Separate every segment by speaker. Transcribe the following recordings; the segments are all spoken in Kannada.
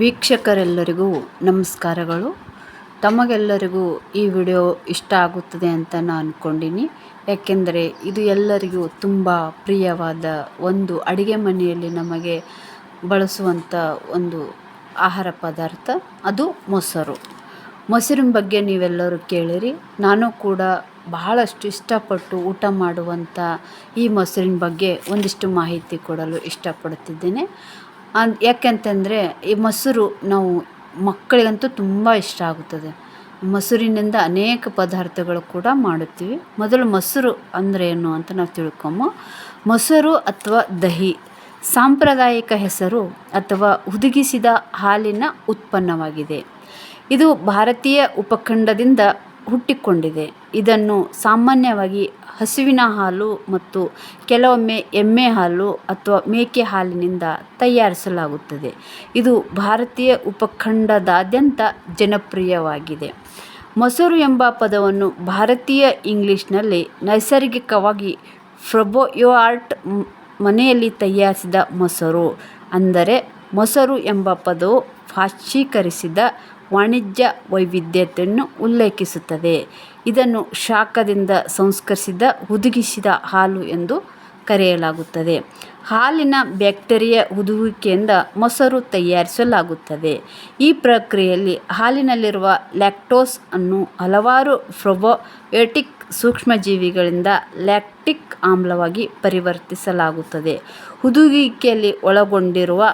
Speaker 1: ವೀಕ್ಷಕರೆಲ್ಲರಿಗೂ ನಮಸ್ಕಾರಗಳು. ತಮಗೆಲ್ಲರಿಗೂ ಈ ವಿಡಿಯೋ ಇಷ್ಟ ಆಗುತ್ತದೆ ಅಂತ ನಾನು ಅಂದ್ಕೊಂಡಿನಿ ಯಾಕೆಂದರೆ ಇದು ಎಲ್ಲರಿಗೂ ತುಂಬ ಪ್ರಿಯವಾದ ಒಂದು ಅಡುಗೆ ಮನೆಯಲ್ಲಿ ನಮಗೆ ಬಳಸುವಂಥ ಒಂದು ಆಹಾರ ಪದಾರ್ಥ, ಅದು ಮೊಸರು. ಮೊಸರಿನ ಬಗ್ಗೆ ನೀವೆಲ್ಲರೂ ಕೇಳಿರಿ. ನಾನು ಕೂಡ ಬಹಳಷ್ಟು ಇಷ್ಟಪಟ್ಟು ಊಟ ಮಾಡುವಂಥ ಈ ಮೊಸರಿನ ಬಗ್ಗೆ ಒಂದಿಷ್ಟು ಮಾಹಿತಿ ಕೊಡಲು ಇಷ್ಟಪಡುತ್ತಿದ್ದೇನೆ ಅನ್, ಯಾಕೆಂತಂದರೆ ಈ ಮೊಸರು ನಾವು ಮಕ್ಕಳಿಗಂತೂ ತುಂಬ ಇಷ್ಟ ಆಗುತ್ತದೆ. ಮೊಸರಿನಿಂದ ಅನೇಕ ಪದಾರ್ಥಗಳು ಕೂಡ ಮಾಡುತ್ತೀವಿ. ಮೊದಲು ಮೊಸರು ಅಂದರೆ ಏನು ಅಂತ ನಾವು ತಿಳ್ಕೊಮು. ಮೊಸರು ಅಥವಾ ದಹಿ, ಸಾಂಪ್ರದಾಯಿಕ ಹೆಸರು ಅಥವಾ ಹುದುಗಿಸಿದ ಹಾಲಿನ ಉತ್ಪನ್ನವಾಗಿದೆ. ಇದು ಭಾರತೀಯ ಉಪಖಂಡದಿಂದ ಹುಟ್ಟಿಕೊಂಡಿದೆ. ಇದನ್ನು ಸಾಮಾನ್ಯವಾಗಿ ಹಸುವಿನ ಹಾಲು ಮತ್ತು ಕೆಲವೊಮ್ಮೆ ಎಮ್ಮೆ ಹಾಲು ಅಥವಾ ಮೇಕೆ ಹಾಲಿನಿಂದ ತಯಾರಿಸಲಾಗುತ್ತದೆ. ಇದು ಭಾರತೀಯ ಉಪಖಂಡದಾದ್ಯಂತ ಜನಪ್ರಿಯವಾಗಿದೆ. ಮೊಸರು ಎಂಬ ಪದವನ್ನು ಭಾರತೀಯ ಇಂಗ್ಲಿಷ್ನಲ್ಲಿ ನೈಸರ್ಗಿಕವಾಗಿ ಫ್ರೊಬೋಯೋಆರ್ಟ್ ಮನೆಯಲ್ಲಿ ತಯಾರಿಸಿದ ಮೊಸರು. ಅಂದರೆ ಮೊಸರು ಎಂಬ ಪದವು ಪಾಶ್ಚೀಕರಿಸಿದ ವಾಣಿಜ್ಯ ವೈವಿಧ್ಯತೆಯನ್ನು ಉಲ್ಲೇಖಿಸುತ್ತದೆ. ಇದನ್ನು ಶಾಖದಿಂದ ಸಂಸ್ಕರಿಸಿದ, ಹುದುಗಿಸಿದ ಹಾಲು ಎಂದು ಕರೆಯಲಾಗುತ್ತದೆ. ಹಾಲಿನ ಬ್ಯಾಕ್ಟೀರಿಯಾ ಹುದುಗುವಿಕೆಯಿಂದ ಮೊಸರು ತಯಾರಿಸಲಾಗುತ್ತದೆ. ಈ ಪ್ರಕ್ರಿಯೆಯಲ್ಲಿ ಹಾಲಿನಲ್ಲಿರುವ ಲ್ಯಾಕ್ಟೋಸ್ ಅನ್ನು ಹಲವಾರು ಪ್ರೊಬಯೋಟಿಕ್ ಸೂಕ್ಷ್ಮಜೀವಿಗಳಿಂದ ಲ್ಯಾಕ್ಟಿಕ್ ಆಮ್ಲವಾಗಿ ಪರಿವರ್ತಿಸಲಾಗುತ್ತದೆ. ಹುದುಗಿಕೆಯಲ್ಲಿ ಒಳಗೊಂಡಿರುವ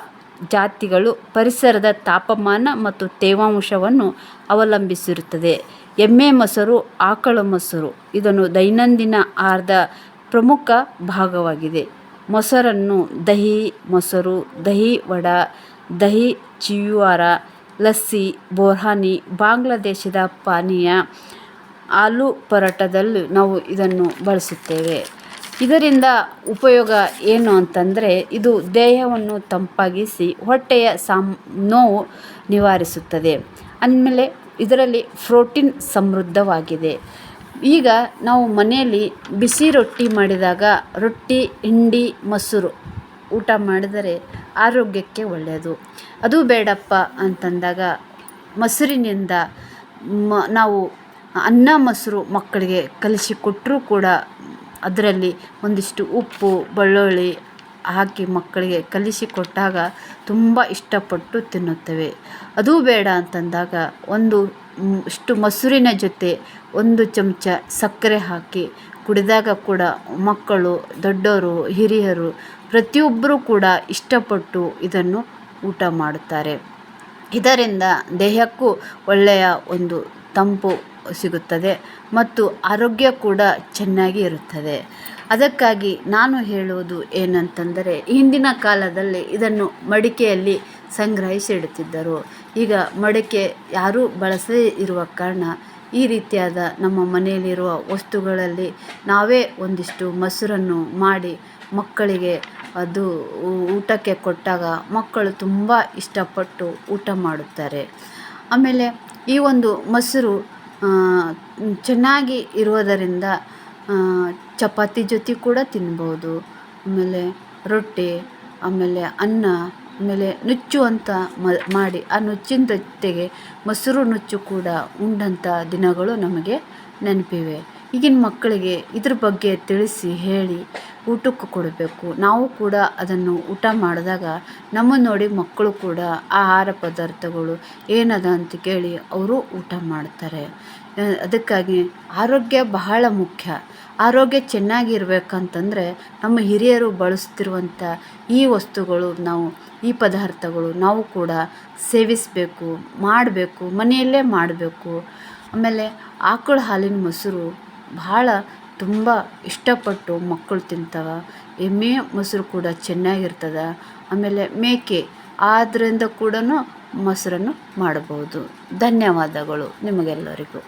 Speaker 1: ಜಾತಿಗಳು ಪರಿಸರದ ತಾಪಮಾನ ಮತ್ತು ತೇವಾಂಶವನ್ನು ಅವಲಂಬಿಸಿರುತ್ತದೆ. ಎಮ್ಮೆ ಮೊಸರು, ಆಕಳ ಮೊಸರು, ಇದನ್ನು ದೈನಂದಿನ ಆಹಾರದ ಪ್ರಮುಖ ಭಾಗವಾಗಿದೆ. ಮೊಸರನ್ನು ದಹಿ ಮೊಸರು, ದಹಿ ವಡ, ದಹಿ ಚಿಯುವಾರ, ಲಸ್ಸಿ, ಬೋರ್ಹಾನಿ, ಬಾಂಗ್ಲಾದೇಶದ ಪಾನೀಯ, ಆಲೂ ಪರೋಟದಲ್ಲಿ ನಾವು ಇದನ್ನು ಬಳಸುತ್ತೇವೆ. ಇದರಿಂದ ಉಪಯೋಗ ಏನು ಅಂತಂದರೆ ಇದು ದೇಹವನ್ನು ತಂಪಾಗಿಸಿ ಹೊಟ್ಟೆಯ ಸಾಮ್ ನೋವು ನಿವಾರಿಸುತ್ತದೆ. ಅಂದಮೇಲೆ ಇದರಲ್ಲಿ ಪ್ರೋಟೀನ್ ಸಮೃದ್ಧವಾಗಿದೆ. ಈಗ ನಾವು ಮನೆಯಲ್ಲಿ ಬಿಸಿ ರೊಟ್ಟಿ ಮಾಡಿದಾಗ ರೊಟ್ಟಿ, ಹಿಂಡಿ, ಮೊಸರು ಊಟ ಮಾಡಿದರೆ ಆರೋಗ್ಯಕ್ಕೆ ಒಳ್ಳೆಯದು. ಅದು ಬೇಡಪ್ಪ ಅಂತಂದಾಗ ಮೊಸರಿನಿಂದ ಮ ನಾವು ಅನ್ನ, ಮೊಸರು ಮಕ್ಕಳಿಗೆ ಕಲಿಸಿಕೊಟ್ಟರೂ ಕೂಡ ಅದರಲ್ಲಿ ಒಂದಿಷ್ಟು ಉಪ್ಪು, ಬೆಳ್ಳುಳ್ಳಿ ಹಾಕಿ ಮಕ್ಕಳಿಗೆ ಕಲಿಸಿಕೊಟ್ಟಾಗ ತುಂಬ ಇಷ್ಟಪಟ್ಟು ತಿನ್ನುತ್ತವೆ. ಅದು ಬೇಡ ಅಂತಂದಾಗ ಒಂದು ಇಷ್ಟು ಮೊಸರಿನ ಜೊತೆ ಒಂದು ಚಮಚ ಸಕ್ಕರೆ ಹಾಕಿ ಕುಡಿದಾಗ ಕೂಡ ಮಕ್ಕಳು ದೊಡ್ಡವರು ಹಿರಿಯರು ಪ್ರತಿಯೊಬ್ಬರೂ ಕೂಡ ಇಷ್ಟಪಟ್ಟು ಇದನ್ನು ಊಟ ಮಾಡುತ್ತಾರೆ. ಇದರಿಂದ ದೇಹಕ್ಕೂ ಒಳ್ಳೆಯ ಒಂದು ತಂಪು ಸಿಗುತ್ತದೆ ಮತ್ತು ಆರೋಗ್ಯ ಕೂಡ ಚೆನ್ನಾಗಿ ಇರುತ್ತದೆ. ಅದಕ್ಕಾಗಿ ನಾನು ಹೇಳುವುದು ಏನಂತಂದರೆ, ಹಿಂದಿನ ಕಾಲದಲ್ಲಿ ಇದನ್ನು ಮಡಿಕೆಯಲ್ಲಿ ಸಂಗ್ರಹಿಸಿ ಇಡುತ್ತಿದ್ದರು. ಈಗ ಮಡಿಕೆ ಯಾರೂ ಬಳಸದೇ ಇರುವ ಕಾರಣ ಈ ರೀತಿಯಾದ ನಮ್ಮ ಮನೆಯಲ್ಲಿರುವ ವಸ್ತುಗಳಲ್ಲಿ ನಾವೇ ಒಂದಿಷ್ಟು ಮೊಸರನ್ನು ಮಾಡಿ ಮಕ್ಕಳಿಗೆ ಅದು ಊಟಕ್ಕೆ ಕೊಟ್ಟಾಗ ಮಕ್ಕಳು ತುಂಬ ಇಷ್ಟಪಟ್ಟು ಊಟ ಮಾಡುತ್ತಾರೆ. ಆಮೇಲೆ ಈ ಒಂದು ಮೊಸರು ಚೆನ್ನಾಗಿ ಇರುವುದರಿಂದ ಚಪಾತಿ ಜೊತೆ ಕೂಡ ತಿನ್ಬೋದು. ಆಮೇಲೆ ರೊಟ್ಟಿ, ಆಮೇಲೆ ಅನ್ನ, ಆಮೇಲೆ ನುಚ್ಚು ಅಂತ ಮಾಡಿ, ಆ ನುಚ್ಚಿನ ಜೊತೆಗೆ ಮೊಸರು ನುಚ್ಚು ಕೂಡ ಉಂಡಂಥ ದಿನಗಳು ನಮಗೆ ನೆನಪಿವೆ. ಈಗಿನ ಮಕ್ಕಳಿಗೆ ಇದ್ರ ಬಗ್ಗೆ ತಿಳಿಸಿ ಹೇಳಿ ಊಟಕ್ಕೆ ಕೊಡಬೇಕು. ನಾವು ಕೂಡ ಅದನ್ನು ಊಟ ಮಾಡಿದಾಗ ನಮ್ಮನ್ನು ನೋಡಿ ಮಕ್ಕಳು ಕೂಡ ಆಹಾರ ಪದಾರ್ಥಗಳು ಏನದ ಅಂತ ಕೇಳಿ ಅವರು ಊಟ ಮಾಡ್ತಾರೆ. ಅದಕ್ಕಾಗಿ ಆರೋಗ್ಯ ಬಹಳ ಮುಖ್ಯ. ಆರೋಗ್ಯ ಚೆನ್ನಾಗಿರ್ಬೇಕಂತಂದರೆ ನಮ್ಮ ಹಿರಿಯರು ಬಳಸ್ತಿರುವಂಥ ಈ ವಸ್ತುಗಳು ನಾವು, ಈ ಪದಾರ್ಥಗಳು ನಾವು ಕೂಡ ಸೇವಿಸಬೇಕು, ಮಾಡಬೇಕು, ಮನೆಯಲ್ಲೇ ಮಾಡಬೇಕು. ಆಮೇಲೆ ಆಕಳ ಹಾಲಿನ ಮೊಸರು ಭಾಳ ತುಂಬ ಇಷ್ಟಪಟ್ಟು ಮಕ್ಕಳು ತಿಂತಾವೆ. ಎಮ್ಮೆ, ಮೊಸರು ಕೂಡ ಚೆನ್ನಾಗಿರ್ತದೆ. ಆಮೇಲೆ ಮೇಕೆ ಆದ್ದರಿಂದ ಕೂಡ ಮೊಸರನ್ನು ಮಾಡಬಹುದು. ಧನ್ಯವಾದಗಳು ನಿಮಗೆಲ್ಲರಿಗೂ.